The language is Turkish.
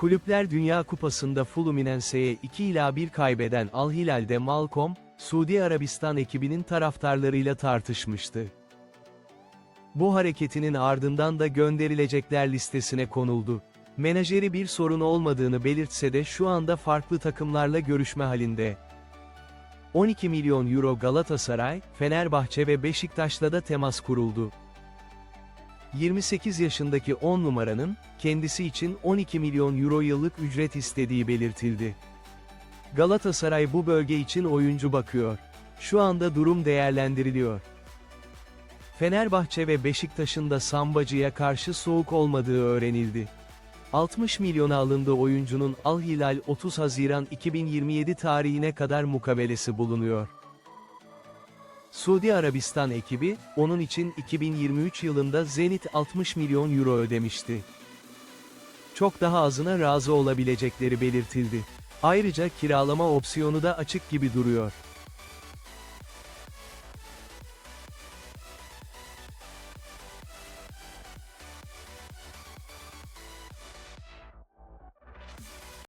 Kulüpler Dünya Kupası'nda Fluminense'ye 2 ila 1 kaybeden Al Hilal'de Malcolm, Suudi Arabistan ekibinin taraftarlarıyla tartışmıştı. Bu hareketinin ardından da gönderilecekler listesine konuldu. Menajeri bir sorun olmadığını belirtse de şu anda farklı takımlarla görüşme halinde. 12 milyon euro Galatasaray, Fenerbahçe ve Beşiktaş'la da temas kuruldu. 28 yaşındaki 10 numaranın, kendisi için 12 milyon euro yıllık ücret istediği belirtildi. Galatasaray bu bölge için oyuncu bakıyor. Şu anda durum değerlendiriliyor. Fenerbahçe ve Beşiktaş'ın da Sambacı'ya karşı soğuk olmadığı öğrenildi. 60 milyona alındığı oyuncunun Al Hilal 30 Haziran 2027 tarihine kadar mukabelesi bulunuyor. Suudi Arabistan ekibi, onun için 2023 yılında Zenit 60 milyon euro ödemişti. Çok daha azına razı olabilecekleri belirtildi. Ayrıca kiralama opsiyonu da açık gibi duruyor.